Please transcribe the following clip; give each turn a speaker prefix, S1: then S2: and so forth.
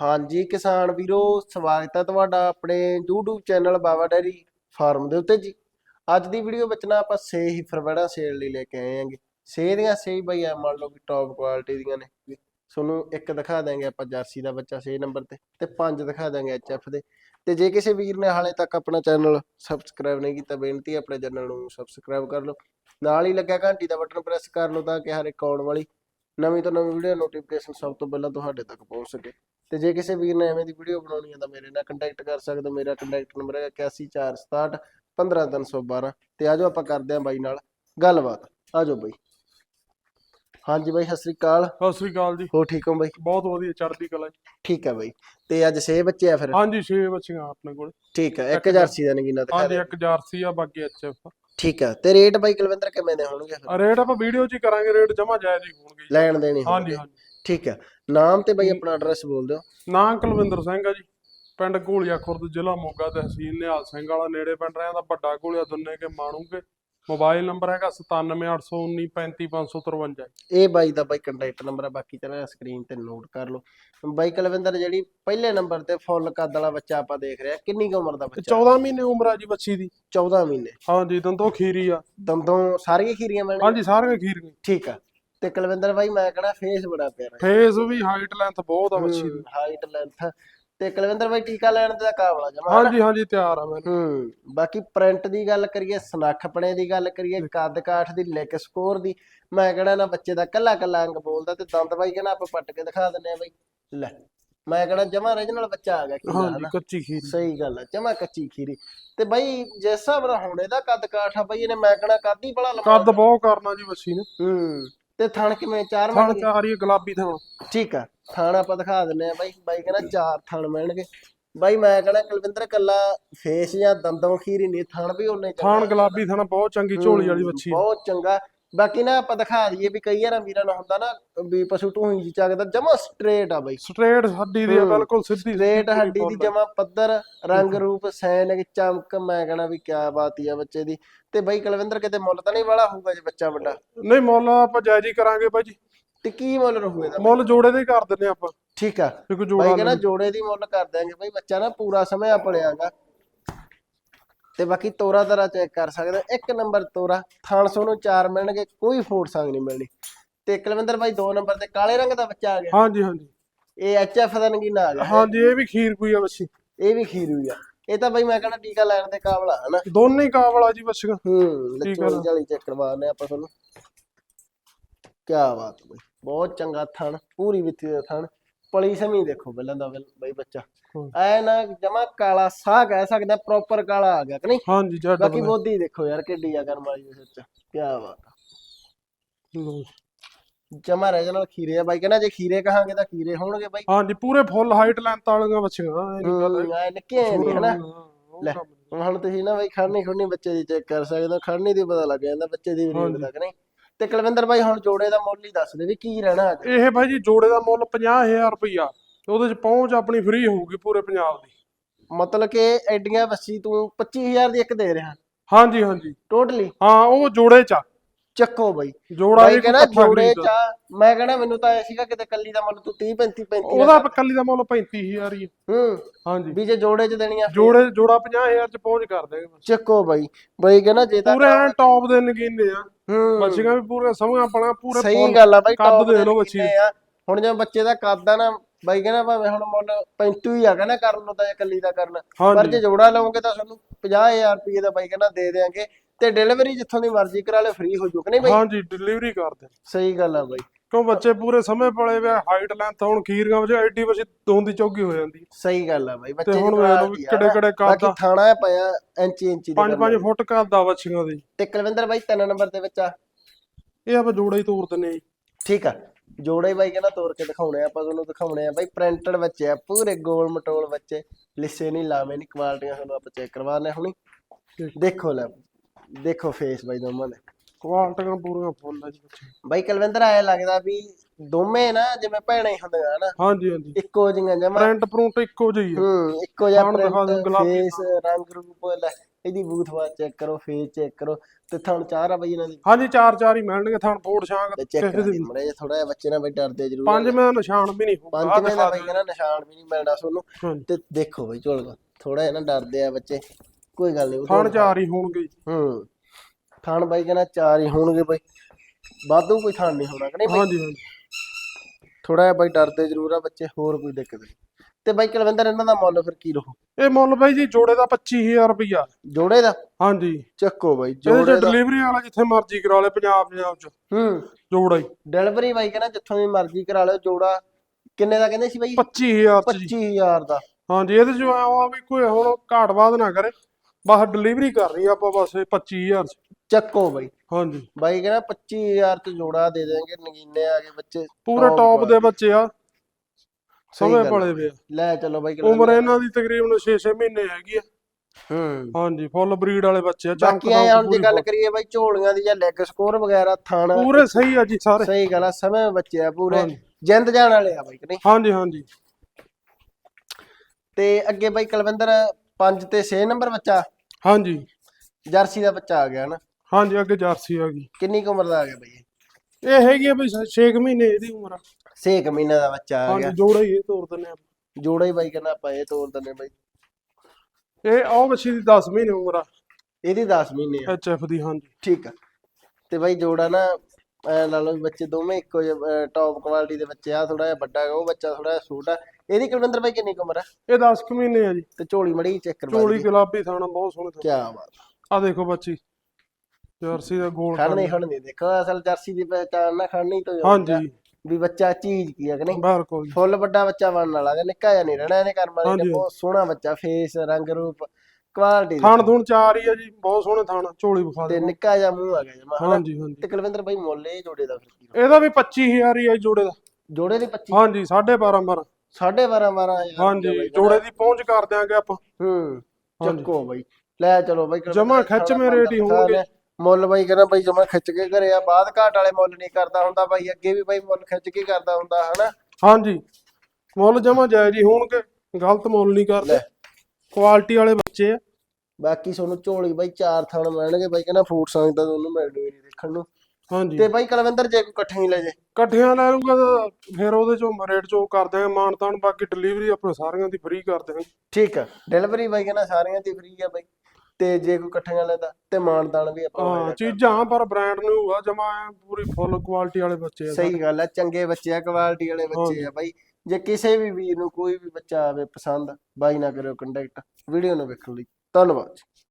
S1: ਹਾਂਜੀ, ਕਿਸਾਨ ਵੀਰੋ, ਸਵਾਗਤ ਹੈ ਤੁਹਾਡਾ ਆਪਣੇ YouTube channel Baba dairy farm ਦੇ ਉੱਤੇ ਜੀ। ਅੱਜ ਦੀ ਵੀਡੀਓ ਵਿੱਚ ਨਾ ਆਪਾਂ ਸੇ ਹੀ ਫਰਵੜਾ ਸੇਲ ਲਈ ਲੈ ਕੇ ਆਏ ਆਂਗੇ। ਸੇ ਦੀਆਂ ਸੇ ਬਈ ਆ, ਮੰਨ ਲਓ ਕਿ ਟੌਪ ਕੁਆਲਿਟੀ ਦੀਆਂ ਨੇ। ਤੁਹਾਨੂੰ ਇੱਕ ਦਿਖਾ ਦਾਂਗੇ ਆਪਾਂ ਜਰਸੀ ਦਾ ਬੱਚਾ ਸੇ ਨੰਬਰ ਤੇ ਤੇ ਪੰਜ ਦਿਖਾ ਦਾਂਗੇ ਐਚਐਫ ਦੇ। ਤੇ ਜੇ ਕਿਸੇ ਵੀਰ ਨੇ ਹਾਲੇ ਤੱਕ ਆਪਣਾ ਚੈਨਲ ਸਬਸਕ੍ਰਾਈਬ ਨਹੀਂ ਕੀਤਾ, ਬੇਨਤੀ ਹੈ ਆਪਣੇ ਚੈਨਲ ਨੂੰ ਸਬਸਕ੍ਰਾਈਬ ਕਰ ਲਓ। ਨਾਲ ਹੀ ਲੱਗਿਆ ਘੰਟੀ ਦਾ ਬਟਨ ਪ੍ਰੈਸ ਕਰ ਲਓ ਤਾਂ ਕਿ ਹਰ ਇੱਕ ਆਉਣ ਵਾਲੀ ਨਵੀਂ ਤੋਂ ਨਵੀਂ ਵੀਡੀਓ ਨੋਟੀਫਿਕੇਸ਼ਨ ਸਭ ਤੋਂ ਪਹਿਲਾਂ ਤੁਹਾਡੇ ਤੱਕ ਪਹੁੰਚ ਸਕੇ। ਤੇ ਜੇ ਕਿਸੇ ਵੀਰ ਨੇ ਐਵੇਂ ਦੀ ਵੀਡੀਓ ਬਣਾਉਣੀ ਹੈ ਤਾਂ ਮੇਰੇ ਨਾਲ ਕੰਟੈਕਟ ਕਰ ਸਕਦੇ ਹੋ। ਮੇਰਾ ਕੰਟੈਕਟ ਨੰਬਰ ਹੈ 814661 15312 ਤੇ ਆਜੋ ਆਪਾਂ ਕਰਦੇ ਹਾਂ ਬਾਈ ਨਾਲ ਗੱਲਬਾਤ। ਆਜੋ ਬਾਈ। ਹਾਂਜੀ ਬਾਈ ਸਤਿ ਸ੍ਰੀ ਅਕਾਲ।
S2: ਸਤਿ ਸ੍ਰੀ ਅਕਾਲ ਜੀ।
S1: ਹੋ ਠੀਕ ਹੋ ਬਾਈ?
S2: ਬਹੁਤ ਵਧੀਆ ਚੜ੍ਹਦੀ ਕਲਾ ਜੀ।
S1: ਠੀਕ ਹੈ ਬਾਈ। ਤੇ ਅੱਜ ਸੇ ਬੱਚੇ ਆ ਫਿਰ?
S2: ਹਾਂਜੀ 6 ਬੱਚੀਆਂ ਆਪਣੇ ਕੋਲ।
S1: ਠੀਕ ਹੈ ਇੱਕ ਜਰਸੀ ਦਾ ਨਗੀਨਾ ਦਿਖਾ
S2: ਹਾਂਜੀ ਇੱਕ ਜਰਸੀ ਆ ਬਾਕੀ ਐਚਐਫ
S1: ਠੀਕ ਹੈ ਤੇ ਰੇਟ ਬਾਈ ਕੁਲਵਿੰਦਰ ਕਿਵੇਂ ਦੇ ਹੋਣਗੇ ਫਿਰ?
S2: ਰੇਟ ਆਪਾਂ ਵੀਡੀਓ 'ਚ ਹੀ ਕਰਾਂਗੇ ਰੇਟ ਜਮਾ ਜਾਇਜ਼ ਹੀ ਹੋਣਗੇ।
S1: ਲੈਣ ਦੇਣੀ
S2: ਹਾਂਜੀ ਹਾਂਜੀ।
S1: ਠੀਕ ਹੈ ਨਾਮ ਤੇ ਬਾਈ ਆਪਣਾ ਐਡਰੈਸ ਬੋਲ ਦਿਓ।
S2: ਨਾਂ ਕੁਲਵਿੰਦਰ ਸਿੰਘ ਆ ਜੀ ਪਿੰਡ ਘੋਲੀਆ ਖੁਰਦ ਜ਼ਿਲ੍ਹਾ ਮੋਗਾ ਤਹਿਸੀਲ ਨਿਹਾਲ ਸਿੰਘ ਵਾਲਾ ਨੇੜੇ ਪਿੰਡ ਰਿਆਂ ਦਾ ਵੱਡਾ ਘੋਲੀਆ ਦੁੰਨੇ ਕੇ ਮਾਣੂਗੇ ਮੋਬਾਈਲ ਨੰਬਰ ਹੈਗਾ 9781935553
S1: ਇਹ ਬਾਈ ਦਾ ਬਾਈ ਕੰਟੈਕਟ ਨੰਬਰ ਹੈ ਬਾਕੀ ਤਰ੍ਹਾਂ ਸਕਰੀਨ ਤੇ ਨੋਟ ਕਰ ਲਓ। ਬਾਈ ਕੁਲਵਿੰਦਰ ਜਿਹੜੀ ਪਹਿਲੇ ਨੰਬਰ ਤੇ ਫੁੱਲ ਕੱਦ ਵਾਲਾ ਬੱਚਾ ਆਪਾਂ ਦੇਖ ਰਹੇ ਹਾਂ ਕਿੰਨੀ ਕੁ ਉਮਰ ਦਾ ਬੱਚਾ?
S2: 14 ਮਹੀਨੇ ਉਮਰ ਆ ਜੀ ਬੱਚੀ ਦੀ।
S1: 14 ਮਹੀਨੇ।
S2: ਹਾਂਜੀ ਦੰਦੋ ਖੀਰੀ ਆ।
S1: ਦੰਦੋਂ ਸਾਰੀਆਂ ਖੀਰੀਆਂ ਮਿਲਣਗੀਆਂ?
S2: ਹਾਂਜੀ ਸਾਰੀਆਂ ਖੀਰ ਗਈ
S1: ਠੀਕ ਆ। ਤੇ ਕੁਲਵਿੰਦਰ ਬਾਈ ਮੈਂ ਕਹਣਾ ਫੇਸ ਬੜਾ ਪਿਆਰਾ
S2: ਫੇਸ ਵੀ ਹਾਈਟ ਲੈਂਥ ਬਹੁਤ ਆ ਬੱਚੀ ਦੀ।
S1: ਹਾਈਟ ਲੈਂਥ ਤੇ ਕੁਲਵਿੰਦਰ ਬਾਈ ਟੀਕਾ ਲੈਣ ਦਾ ਕਾਬਲਾ ਜਮਾ
S2: ਹਾਂਜੀ ਹਾਂਜੀ ਤਿਆਰ ਆ ਮੈਨੂੰ
S1: ਹੂੰ ਬਾਕੀ ਪ੍ਰਿੰਟ ਦੀ ਗੱਲ ਕਰੀਏ ਸਨੱਖਪਣੇ ਦੀ ਗੱਲ ਕਰੀਏ ਕੱਦ ਕਾਠ ਦੀ ਲਿਕ ਸਕੋਰ ਦੀ ਮੈਂ ਕਹਣਾ ਨਾ ਬੱਚੇ ਦਾ ਕੱਲਾ ਕੱਲਾ ਅੰਗ ਬੋਲਦਾ ਤੇ ਦੰਦ ਬਾਈ ਕਹਿੰਦਾ ਆਪਾਂ ਪੱਟ ਕੇ ਦਿਖਾ ਦਿੰਨੇ ਆ ਬਾਈ। ਲੈ ਮੈਂ ਕਹਣਾ ਜਮਾ ਰੀਜਨਲ ਬੱਚਾ ਆ ਗਿਆ ਕੀ
S2: ਹਾਂਜੀ ਕੱਚੀ ਖੀਰ।
S1: ਸਹੀ ਗੱਲ ਆ ਜਮਾ ਕੱਚੀ ਖੀਰੀ। ਤੇ ਬਾਈ ਜਿਸ ਨਾਲ ਹੁਣ ਇਹਦਾ ਕੱਦ ਕਾਠ ਆ ਬਾਈ ਇਹਨੇ ਮੈਂ ਕਹਣਾ ਕੱਦ ਹੀ ਬੜਾ ਲੰਮਾ
S2: ਕੱਦ ਬਹੁਤ ਕਰਨਾ ਜੀ ਬੱਚੀ ਨੇ
S1: ਹੂੰ ਤੇ ਥਣ ਕਿਵੇਂ ਚਾਰ
S2: ਥਣ
S1: ਮਿਲਣਗੇ
S2: ਚਾਰੀ ਗੁਲਾਬੀ ਥਣ।
S1: ਠੀਕ ਆ ਥਣ ਆਪਾਂ ਦਿਖਾ ਦਿੰਨੇ ਆ ਬਾਈ। ਬਾਈ ਕਹਿੰਦਾ ਚਾਰ ਥਣ ਮਿਲਣਗੇ। ਬਾਈ ਮੈਂ ਕਹਿੰਦਾ ਕੁਲਵਿੰਦਰ ਕੱਲਾ ਫੇਸ ਜਾਂ ਦੰਦੋਂ ਖੀਰੀ ਨਹੀਂ ਥਣ ਵੀ ਉਹਨੇ
S2: ਥਣ ਗੁਲਾਬੀ ਥਣ ਬਹੁਤ ਚੰਗੀ ਝੋਲੀ ਵਾਲੀ ਬੱਚੀ
S1: ਬਹੁਤ ਚੰਗਾ। ਬਾਕੀ ਨਾ ਆਪਾਂ ਦਿਖਾ ਦਈਏ ਵੀ ਕਈ ਵਾਰਾਂ ਵੀਰਾਂ ਨੂੰ ਹੁੰਦਾ ਨਾ ਵੀ ਪਸ਼ੂ ਢੂਹੀ ਜੀ ਚੱਕਦਾ ਜਮਾ ਸਟ੍ਰੇਟ ਆ ਬਾਈ।
S2: ਸਟ੍ਰੇਟ ਹੱਡੀ ਦੀ ਆ। ਬਿਲਕੁਲ ਸਿੱਧੀ
S1: ਸਟ੍ਰੇਟ ਹੱਡੀ ਦੀ ਜਮਾ ਪੱਧਰ ਰੰਗ ਰੂਪ ਸੈਨ ਚਮਕ ਮੈਂ ਕਹਣਾ ਵੀ ਕਿਆ ਬਾਤ ਹੀ ਆ ਬੱਚੇ ਦੀ। ਤੇ ਬਾਈ ਕੁਲਵਿੰਦਰ ਕਿਤੇ ਮੁੱਲ ਤਾਂ ਨਹੀਂ ਵਾਲਾ ਹੋਊਗਾ ਜੇ ਬੱਚਾ ਵੱਡਾ?
S2: ਨਹੀਂ ਮੁੱਲ ਆਪਾਂ ਜਾਇਜ਼ ਹੀ ਕਰਾਂਗੇ ਭਾਜੀ
S1: ਤੇ ਕੀ ਮੁੱਲ ਰਹੂ ਇਹਦਾ?
S2: ਮੁੱਲ ਜੋੜੇ ਦੇ ਕਰ ਦਿੰਨੇ ਆਪਾਂ।
S1: ਠੀਕ ਆ। ਬਾਈ
S2: ਜੋੜਾ
S1: ਕਹਿੰਦਾ ਜੋੜੇ ਦੀ ਮੁੱਲ ਕਰ ਦਿਆਂਗੇ। ਬਾਈ ਬੱਚਾ ਨਾ ਪੂਰਾ ਸਮਿਆ ਪੜਿਆਗਾ ਤੇ ਬਾਕੀ ਤੋਰਾ ਤਰਾ ਚੈੱਕ ਕਰ ਸਕਦੇ। ਇੱਕ ਨੰਬਰ ਤੋਰਾ ਥਾਣਸੋ ਨੂੰ ਚਾਰ ਮਿਲਣਗੇ ਕੋਈ ਫੋਟ ਸੰਗ ਨਹੀਂ ਮਿਲਣੀ। ਤੇ ਕੁਲਵਿੰਦਰ ਬਾਈ ਦੋ ਨੰਬਰ ਤੇ ਕਾਲੇ ਰੰਗ ਦਾ ਬੱਚਾ ਆ ਗਿਆ।
S2: ਹਾਂਜੀ ਹਾਂਜੀ।
S1: ਇਹ ਐਚਐਫ ਦਾ ਨਗੀਨਾ ਆ ਗਿਆ।
S2: ਹਾਂਜੀ ਇਹ ਵੀ ਖੀਰ ਕੋਈ ਆ ਬੱਚੀ।
S1: ਇਹ ਵੀ ਖੀਰੂ ਆ। ਇਹ ਤਾਂ ਬਾਈ ਮੈਂ ਕਹਿੰਦਾ ਟੀਕਾ ਲੈਣ ਦੇ ਕਾਬਲ ਆ ਹਨਾ?
S2: ਦੋਨੇ ਹੀ ਕਾਬਲਾ ਜੀ ਬੱਚੀਆਂ
S1: ਹੂੰ
S2: ਆ
S1: ਲੱਚੋਲੀ। ਜਾਲੀ ਚੈੱਕ ਕਰਵਾਉਂਦੇ ਆਪਾਂ ਤੁਹਾਨੂੰ। ਕੀ ਬਾਤ ਬਾਈ। ਬਹੁਤ ਚੰਗਾ ਥਣ ਪੂਰੀ ਵਿੱਥੀ ਦਾ ਥਣ। ਪਲੀ ਸਮੀ ਦੇਖੋ ਪਹਿਲਾਂ ਦਾ ਬਾਈ ਬੱਚਾ
S2: ਹੂੰ।
S1: ਐ ਨਾ ਜਮਾ ਕਾਲਾ ਸਾਹ ਕਹਿ ਸਕਦਾ ਪ੍ਰੋਪਰ ਕਾਲਾ ਆ ਗਿਆ ਕਿ ਨਹੀਂ
S2: ਹਾਂਜੀ ਜੱਡ
S1: ਬਾਕੀ ਬੋਦੀ ਦੇਖੋ ਯਾਰ ਕਿੱਡੀ ਆ ਕਰਮ ਵਾਲੀ ਦੇ ਸਿਰ ਚ ਕੀ ਬਾਤ
S2: ਲਓ।
S1: ਜਮਾ ਰੀਜਨਲ ਖੀਰੇ ਆ ਬਾਈ ਕਹਿੰਦਾ ਜੇ ਖੀਰੇ ਕਹਾਂਗੇ ਤਾਂ ਖੀਰੇ ਹੋਣਗੇ ਬਾਈ
S2: ਹਾਂਜੀ ਪੂਰੇ ਫੁੱਲ ਹਾਈਟ ਲੈਂਥ ਵਾਲੀਆਂ ਬੱਚੀਆਂ ਇਹ ਨੀ ਗੱਲ
S1: ਹੂੰ, ਐ ਨਿੱਕੇ ਨਹੀਂ ਹਨਾ
S2: ਹਾਂ, ਉਹ
S1: ਲੈ।
S2: ਕੰਮ।
S1: ਹੁਣ ਤੁਸੀਂ ਨਾ ਬਾਈ ਖੜਨੀ ਖੁੜਨੀ ਬੱਚੇ ਦੀ ਚੈੱਕ ਕਰ ਸਕਦੇ ਹੋ ਖੜਨੀ ਦੀ ਪਤਾ ਲੱਗ ਜਾਂਦਾ ਬੱਚੇ ਦੀ ਵੀ
S2: ਹਾਂਜੀ।
S1: ਤੱਕ ਨਹੀਂ ਤੇ ਕੁਲਵਿੰਦਰ ਬਾਈ ਹੁਣ ਜੋੜੇ ਦਾ ਮੁੱਲ ਹੀ ਦੱਸ ਦੇ ਵੀ ਕੀ ਰਹਿਣਾ ਅੱਜ।
S2: ਇਹ ਭਾਈ ਜੀ ਜੋੜੇ ਦਾ ਮੁੱਲ 50000 ਰੁਪਈਆ। ਤੇ ਉਹਦੇ ਚ ਪਹੁੰਚ ਆਪਣੀ ਫ੍ਰੀ ਹੋਊਗੀ ਪੂਰੇ ਪੰਜਾਬ ਦੀ।
S1: ਮਤਲਬ ਕਿ ਐਡੀਆਂ ਵੱਸੀ ਤੂੰ 25000 ਦੀ ਇੱਕ ਦੇ ਰਿਹਾ।
S2: ਹਾਂਜੀ ਹਾਂਜੀ।
S1: ਟੋਟਲੀ
S2: ਹਾਂ ਉਹ ਜੋੜੇ ਚ ਆ।
S1: ਚੱਕੋ ਬਾਈ।
S2: ਜੋੜਾ
S1: ਬਾਈ
S2: ਵੀ
S1: ਕਹਿੰਦਾ
S2: ਇਕੱਠਾ
S1: ਜੋੜੇ। ਚਾ ਮੈਂ ਕਹਿੰਦਾ ਮੈਨੂੰ ਤਾਂ ਐ ਸੀਗਾ ਕਿਤੇ ਕੱਲੀ ਦਾ ਮੁੱਲ ਤੂੰ 30 35 35
S2: ਉਹਦਾ ਕੱਲੀ ਦਾ ਮੁੱਲ 35000 ਹੀ ਹੈ
S1: ਹੂੰ।
S2: ਹਾਂਜੀ।
S1: ਵੀ ਜੇ ਜੋੜੇ ਚ ਦੇਣੀਆਂ
S2: ਜੋੜੇ ਜੋੜਾ 50000 ਚ ਪਹੁੰਚ ਕਰ ਦੇਗੇ।
S1: ਚੱਕੋ ਬਾਈ। ਬਾਈ ਕਹਿੰਦਾ ਜੇ ਤਾਂ
S2: ਪੂਰੇ ਐਨ ਟੌਪ ਦੇ ਨਗੀਨੇ ਆ। ਬੱਚੀਆਂ ਵੀ ਪੂਰੇ ਸਮਝ ਆਪਣਾ ਪੂਰੇ
S1: ਸਹੀ ਗੱਲ ਆ ਬਾਈ
S2: ਕੱਦ ਦੇ
S1: ਕਿੰਨੇ ਆ? ਹੁਣ ਜੇ ਬੱਚੇ ਦਾ ਕੱਦ ਆ ਨਾ ਬਾਈ ਕਹਿੰਦਾ ਭਾਵੇਂ ਹੁਣ ਮੁੱਲ 35 ਹੀ ਆ ਕਹਿੰਦਾ ਕਰਨ ਨੂੰ ਤਾਂ ਜੇ ਕੱਲੀ ਦਾ ਕਰਨਾ। ਪਰ ਜੇ ਜੋੜਾ ਲਓਗੇ ਤਾਂ ਤੁਹਾਨੂੰ 50000 ਰੁਪਏ ਦਾ ਬਾਈ ਕਹਿੰਦਾ ਦੇ ਦੇਾਂਗੇ ਤੇ ਡਿਲੀਵਰੀ ਜਿੱਥੋਂ ਦੀ ਮਰਜ਼ੀ ਕਰਾ ਲਿਓ ਫ੍ਰੀ ਹੋ ਜੂ ਕਿ ਨਹੀਂ ਬਾਈ?
S2: ਹਾਂਜੀ ਡਿਲੀਵਰੀ ਕਰ ਦੇ
S1: ਸਹੀ ਗੱਲ ਆ ਬਾਈ।
S2: ਕਿਉਂ ਬੱਚੇ ਪੂਰੇ ਸਮੇਂ ਪਲੇ ਵੇ ਹਾਈਟ ਲੈਂਥ ਹੁਣ ਖੀਰੀਆਂ ਵਜੇ ਐਡੀ ਵਜੇ ਦੋਨ ਦੀ ਚੌਗੀ ਹੋ ਜਾਂਦੀ
S1: ਸਹੀ ਗੱਲ ਆ ਬਾਈ ਬੱਚੇ
S2: ਤੇ ਹੁਣ ਵੇਖ ਲਓ
S1: quality
S2: ਵੀ
S1: ਆ
S2: ਕਿੱਡੇ
S1: ਨਾ।
S2: ਕਿੱਡੇ ਕੱਦ
S1: ਬਾਕੀ ਥਾਣਾ ਪਿਆ ਇੰਚੀ ਇੰਚੀ ਦੇ
S2: 5-5 ਫੁੱਟ ਕੱਦ ਬੱਚੀਆਂ ਦੇ
S1: ਤੇ ਕੁਲਵਿੰਦਰ ਬਾਈ ਤਿੰਨ ਨੰਬਰ ਦੇ ਵਿੱਚ ਆ
S2: ਇਹ ਆਪਾਂ ਜੋੜਾ ਹੀ ਤੋੜ ਦਿੰਨੇ ਜੀ।
S1: ਠੀਕ ਆ ਜੋੜੇ ਬਾਈ ਕਹਿੰਦਾ ਤੋੜ ਕੇ ਦਿਖਾਉਣੇ ਆਪਾਂ ਤੁਹਾਨੂੰ ਦਿਖਾਉਣੇ ਆ ਬਾਈ ਪ੍ਰਿੰਟਡ ਬੱਚੇ ਆ ਪੂਰੇ ਗੋਲ ਮਟੋਲ ਬੱਚੇ ਲਿੱਸੇ ਨਹੀਂ ਲਾਵੇਂ ਨਹੀਂ ਕੁਆਲਟੀਆਂ ਤੁਹਾਨੂੰ ਆਪਾਂ ਚੈੱਕ ਕਰਵਾਉਣੇ ਹੁਣੀ। ਦੇਖੋ ਲੈ ਦੇਖੋ ਫੇਸ ਬਾਈ ਦੋਵਾਂ ਦੇ
S2: ਕੁਆਲਟੀਆਂ ਪੂਰੀਆਂ ਫੁੱਲ ਆ ਜੀ
S1: ਬਾਈ ਕੁਲਵਿੰਦਰ ਆਇਆ ਲੱਗਦਾ ਵੀ ਦੋਵੇਂ ਨਾ ਜਿਵੇਂ ਭੈਣਾਂ ਹੀ ਹੁੰਦੀਆਂ ਹਨਾ।
S2: ਹਾਂਜੀ ਹਾਂਜੀ।
S1: ਇੱਕੋ ਜਿਹੀਆਂ ਜਮਾ।
S2: ਪ੍ਰਿੰਟ ਪ੍ਰੂੰਟ ਇੱਕੋ ਜਿਹੀ ਆ।
S1: ਹੂੰ ਇੱਕੋ ਜਿਹਾ
S2: ਗੁਲਾਬੀ
S1: face ਰੰਗ ਰੂਪ ਲੈ ਇਹਦੀ ਬੂਥਵਾਰ ਚੈੱਕ ਕਰੋ ਫੇਸ ਚੈੱਕ ਕਰੋ। ਤੇ ਥਣ ਚਾਰ ਆ ਬਈ ਇਹਨਾਂ ਦੀ।
S2: ਹਾਂਜੀ ਚਾਰ ਚਾਰ ਹੀ ਮਿਲਣਗੇ ਥਣ ਫੋੜ ਛਾਂਗ
S1: ਚੈੱਕ ਕਰਾ ਮੜੇ ਥੋੜਾ ਜਿਹਾ ਬੱਚੇ ਨਾਲ ਬਈ ਡਰਦੇ ਜ਼ਰੂਰ
S2: ਪੰਜ ਮੈਂ ਨਿਸ਼ਾਨ ਵੀ ਨਹੀਂ ਹੋਊਗਾ
S1: ਪੰਜਵੇਂ ਦਾ ਬਈ ਕਹਿੰਦਾ ਨਿਸ਼ਾਨ ਵੀ ਨਹੀਂ ਮਿਲਣਾ ਤੁਹਾਨੂੰ। ਤੇ ਦੇਖੋ ਬਈ ਝੋਲਗਾ ਥੋੜਾ ਜਿਹਾ ਨਾ ਡਰਦੇ ਆ ਬੱਚੇ ਕੋਈ ਗੱਲ ਨਹੀਂ
S2: ਥਣ ਚਾਰ ਹੀ ਹੋਣਗੇ ਜੀ।
S1: ਹੂੰ। ਥਣ ਬਾਈ ਕਹਿੰਦਾ ਚਾਰ ਹੀ ਹੋਣਗੇ ਬਾਈ। ਵਾਧੂ ਕੋਈ ਥਣ ਨਹੀਂ ਹੋਣਾ ਕਿ ਨਹੀਂ ਬਾਈ?
S2: ਹਾਂਜੀ ਹਾਂਜੀ।
S1: ਥੋੜਾ ਜਿਹਾ ਬਾਈ ਡਰਦੇ ਜ਼ਰੂਰ ਆ ਬੱਚੇ ਹੋਰ ਕੋਈ ਦਿੱਕਤ ਨਹੀਂ। ਤੇ ਬਾਈ ਕੁਲਵਿੰਦਰ ਇਹਨਾਂ ਦਾ ਮੁੱਲ ਫਿਰ ਕੀ ਰਹੂ?
S2: ਇਹ ਮੁੱਲ ਬਾਈ ਜੀ ਜੋੜੇ ਦਾ 25000 ਰੁਪਇਆ
S1: ਜੋੜੇ ਦਾ?
S2: ਹਾਂਜੀ।
S1: ਚੱਕੋ ਬਾਈ ਜੋੜੇ ਦਾ।
S2: ਡਿਲੀਵਰੀ ਵਾਲਾ ਜਿੱਥੇ ਮਰਜ਼ੀ ਕਰਾ ਲੇ ਪੰਜਾਬ ਪੰਜਾਬ ਚ।
S1: ਹੂੰ।
S2: ਜੋੜਾ ਹੀ।
S1: ਡਿਲੀਵਰੀ ਬਾਈ ਕਹਿੰਦਾ ਜਿੱਥੋਂ ਦੀ ਮਰਜ਼ੀ ਕਰਾ ਲਿਓ ਜੋੜਾ। ਕਿੰਨੇ ਦਾ ਕਹਿੰਦੇ ਸੀ ਬਾਈ?
S2: 25000 ਚ ਜੀ।
S1: 25000 ਦਾ।
S2: ਹਾਂਜੀ ਇਹਦੇ ਚ ਆ ਵੀ ਕੋਈ ਹੁਣ ਘਾਟ ਨਾ ਕਰੇ। ਬਸ ਡਿਲੀਵਰੀ ਕਰਨੀ ਆਪਾਂ ਬਸ ਇਹ 25000 ਚ।
S1: ਚੱਕੋ ਬਾਈ।
S2: ਹਾਂਜੀ।
S1: ਬਾਈ ਕਹਿੰਦਾ 25000 ਚ ਜੋੜਾ ਦੇ ਦੇਣਗੇ ਨਗੀਨੇ ਆ ਗਏ ਬੱਚੇ।
S2: ਪੂਰੇ ਟੌਪ ਦੇ ਬੱਚੇ ਆ।
S1: ਸਹੀ
S2: ਸਮੇਂ
S1: ਗੱਲ
S2: ਪਲੇ ਵੇ ਆ।
S1: ਲੈ ਚਲੋ ਬਾਈ
S2: ਉਮਰ ਇਹਨਾਂ ਦੀ ਤਕਰੀਬਨ 6-6 ਮਹੀਨੇ ਹੈਗੀ ਆ।
S1: ਹੂੰ।
S2: ਹਾਂਜੀ ਫੁੱਲ ਬਰੀਡ ਵਾਲੇ ਬੱਚੇ ਆ
S1: ਬਾਕੀ
S2: ਚਮਕਦਾਰ
S1: ਆਏ ਹੁਣ ਜੇ
S2: ਪੂਰੀ
S1: ਗੱਲ ਕਰੀਏ ਬਾਈ ਝੋਲੀਆਂ ਦੀ ਜਾਂ ਲੈਗ ਸਕੋਰ ਵਗੈਰਾ ਥਾਣਾ।
S2: ਪੂਰੇ ਸਹੀ ਆ ਜੀ ਸਾਰੇ।
S1: ਸਹੀ ਗੱਲ ਆ ਸਮੇਂ ਬੱਚੇ ਆ ਪੂਰੇ।
S2: ਹਾਂਜੀ।
S1: ਜਿੰਦ ਜਾਣ ਵਾਲੇ ਆ ਬਾਈ ਕਿ ਨਹੀਂ?
S2: ਹਾਂਜੀ ਹਾਂਜੀ।
S1: ਤੇ ਅੱਗੇ ਬਾਈ ਕੁਲਵਿੰਦਰ 5 ਤੇ 6 ਨੰਬਰ ਬੱਚਾ?
S2: ਹਾਂਜੀ।
S1: ਜਰਸੀ ਦਾ ਬੱਚਾ ਆ ਗਿਆ ਨਾ।
S2: ਹਾਂਜੀ ਅੱਗੇ ਜਰਸੀ ਆ ਗਈ।
S1: ਕਿੰਨੀ ਕੁ ਉਮਰ ਦਾ ਆ ਗਿਆ ਬਾਈ ਇਹ?
S2: ਹੈਗੀ ਆ ਬਈ 6 ਮਹੀਨੇ ਇਹਦੀ ਉਮਰ ਆ।
S1: 6 ਮਹੀਨੇ ਦਾ ਬੱਚਾ ਆ
S2: ਹਾਂਜੀ
S1: ਗਿਆ।
S2: ਜੋੜਾ ਹੀ ਇਹ ਤੋਰ ਦਿੰਨੇ ਆ
S1: ਜੋੜਾ ਹੀ ਬਾਈ ਕਹਿੰਦਾ ਆਪਾਂ ਇਹ ਤੋੜ ਦਿੰਨੇ ਬਾਈ।
S2: ਇਹ ਆਹ ਬੱਚੀ ਦੀ 10 ਮਹੀਨੇ ਉਮਰ ਆ।
S1: ਇਹਦੀ 10 ਮਹੀਨੇ ਆ।
S2: ਐਚ ਐਫ ਦੀ ਹਾਂਜੀ।
S1: ਠੀਕ ਆ। ਤੇ ਬਾਈ ਜੋੜਾ ਨਾ ਐ ਲਾ ਲਓ ਵੀ ਬੱਚੇ ਦੋਵੇਂ ਇੱਕੋ ਜਿਹੇ ਟੌਪ ਕੁਆਲਿਟੀ ਦੇ ਬੱਚੇ ਆ ਥੋੜਾ ਜਿਹਾ ਵੱਡਾ ਹੈਗਾ ਉਹ ਬੱਚਾ ਥੋੜਾ ਜਿਹਾ ਛੋਟਾ। ਇਹਦੀ ਕੁਲਵਿੰਦਰ ਬਾਈ ਕਿੰਨੀ ਕੁ ਉਮਰ ਆ?
S2: ਇਹ 10 ਕੁ ਮਹੀਨੇ ਆ ਜੀ।
S1: ਤੇ ਝੋਲੀ ਮੜੀ ਚੈੱਕ ਕਰਵਾ
S2: ਚੋਲੀ ਗੁਲਾਬੀ ਥਾਣਾ ਬਹੁਤ ਸੋਹਣੇ
S1: ਕੀ ਬਾਤ।
S2: ਆ ਦੇਖੋ ਬੱਚੀ। ਜਰਸੀ ਦਾ ਗੋਲ
S1: ਖੜਨੀ ਖੜਨੀ ਦੇਖੋ ਅਸਲ ਜਰਸੀ ਦੀ ਪਹਿਚਾਣ ਨਾ ਖੜਨੀ ਤੋਂ
S2: ਹਾਂਜੀ।
S1: ਵੀ ਬੱਚਾ ਚੀਜ਼ ਕੀ ਹੈ ਕਿ ਨਹੀਂ?
S2: ਬਿਲਕੁਲ
S1: ਫੁੱਲ ਵੱਡਾ ਬੱਚਾ ਬਣਨ ਵਾਲਾ ਹੈ ਨਿੱਕਾ ਜਿਹਾ ਨਹੀਂ ਰਹਿਣਾ ਇਹਨੇ ਕਰਮ ਵਾਲੇ। ਬਹੁਤ ਸੋਹਣਾ ਬੱਚਾ ਫੇਸ ਰੰਗ ਰੂਪ ਕੁਆਲਿਟੀ
S2: ਥਾਣ ਥੂਣ ਚਾਰ ਹੀ ਆ ਜੀ ਬਹੁਤ ਸੋਹਣੇ ਥਾਣ ਝੋਲੀ ਵਿਖਾ
S1: ਤੇ ਨਿੱਕਾ ਜਿਹਾ ਮੂੰਹ ਆ ਗਿਆ ਜਮਾ
S2: ਹਾਂਜੀ ਹਾਂਜੀ।
S1: ਤੇ ਕੁਲਵਿੰਦਰ ਬਾਈ ਮੁੱਲ ਇਹ ਜੋੜੇ ਦਾ ਫਿਰ ਕੀ?
S2: ਇਹਦਾ ਵੀ 25000 ਹੀ ਆ ਜੋੜੇ ਦਾ।
S1: ਜੋੜੇ ਦੇ 25
S2: ਹਾਂਜੀ 12.5 12
S1: 12.5 12000
S2: ਹਾਂਜੀ ਜੋੜੇ ਦੀ ਪਹੁੰਚ ਕਰ ਦਿਆਂਗੇ ਆਪਾਂ।
S1: ਹੂੰ। ਚੱਕੋ ਬਾਈ। ਲੈ ਚਲੋ ਬਾਈ
S2: ਜਮਾਂ ਖਿੱਚਵੇਂ
S1: ਖਾਣ
S2: ਰੇਟ ਹੀ ਹੋਣਗੇ।
S1: ਮੁੱਲ ਬਾਈ ਕਹਿੰਦਾ ਬਾਈ ਜਮਾ ਖਿੱਚ ਕੇ ਘਰੇ ਆ ਬਾਅਦ ਘਾਟ ਵਾਲੇ ਮੁੱਲ ਨਹੀਂ ਕਰਦਾ ਹੁੰਦਾ ਬਾਈ ਅੱਗੇ ਵੀ ਬਾਈ ਮੁੱਲ ਖਿੱਚ ਕੇ ਕਰਦਾ ਹੁੰਦਾ ਹਨਾ?
S2: ਹਾਂਜੀ। ਮੁੱਲ ਜਮਾ ਜਾਇਜ਼ ਹੀ ਹੋਣਗੇ ਗਲਤ ਮੁੱਲ ਨਹੀਂ ਕਰਦੇ। ਕੁਆਲਿਟੀ ਵਾਲੇ ਬੱਚੇ ਆ।
S1: ਬਾਕੀ ਤੁਹਾਨੂੰ ਝੋਲੀ ਬਾਈ ਚਾਰ ਥਣ ਮਿਲਣਗੇ ਬਾਈ ਕਹਿੰਦਾ ਫੂਟ ਸੰਗ ਤਾਂ ਤੁਹਾਨੂੰ ਮਿਲਣੀ ਨਹੀਂ ਦੇਖਣ ਨੂੰ।
S2: ਹਾਂਜੀ।
S1: ਤੇ ਬਾਈ ਕੁਲਵਿੰਦਰ ਜੇ ਕੋਈ ਇਕੱਠੇ ਹੀ ਲੈ ਜੇ।
S2: ਇਕੱਠਿਆਂ ਲੈ ਲੂਗਾ ਤਾਂ ਫਿਰ ਉਹਦੇ ਚੋਂ ਰੇਟ ਚੋਂ ਕਰ ਦਿਆਂਗੇ ਮਾਨ ਤਾਨ ਬਾਕੀ ਡਿਲੀਵਰੀ ਆਪਣੇ ਸਾਰਿਆਂ ਦੀ ਫ੍ਰੀ ਕਰ ਦਿਆਂਗੇ।
S1: ਠੀਕ ਆ। ਡਿਲੀਵਰੀ ਬਾਈ ਕਹਿੰਦਾ ਸਾਰਿਆਂ ਦੀ ਫ੍ਰੀ ਆ ਬਾਈ। ਤੇ ਜੇ ਕੋਈ ਇਕੱਠੀਆਂ ਲੈਂਦਾ ਤੇ ਮਾਨਦਾਨ ਵੀ ਆਪਾਂ ਹੋ।
S2: ਚੀਜ਼ਾਂ ਪਰ ਬ੍ਰਾਂਡ ਨਿਊ ਆ ਜਮਾ ਪੂਰੀ ਫੁੱਲ ਕੁਆਲਿਟੀ ਵਾਲੇ ਬੱਚੇ ਆ
S1: ਸਹੀ ਗੱਲ ਆ ਚੰਗੇ ਬੱਚੇ ਆ ਕੁਆਲਿਟੀ ਵਾਲੇ ਬੱਚੇ ਆ ਬਾਈ। ਜੇ ਕਿਸੇ ਵੀ ਵੀਰ ਨੂੰ ਕੋਈ ਵੀ ਬੱਚਾ ਆਵੇ ਪਸੰਦ ਬਾਈ ਨਾ ਕਰਿਓ ਕੰਟੈਕਟ ਵੀਡੀਓ ਨੂੰ ਵੇਖਣ ਲਈ। ਧੰਨਵਾਦ।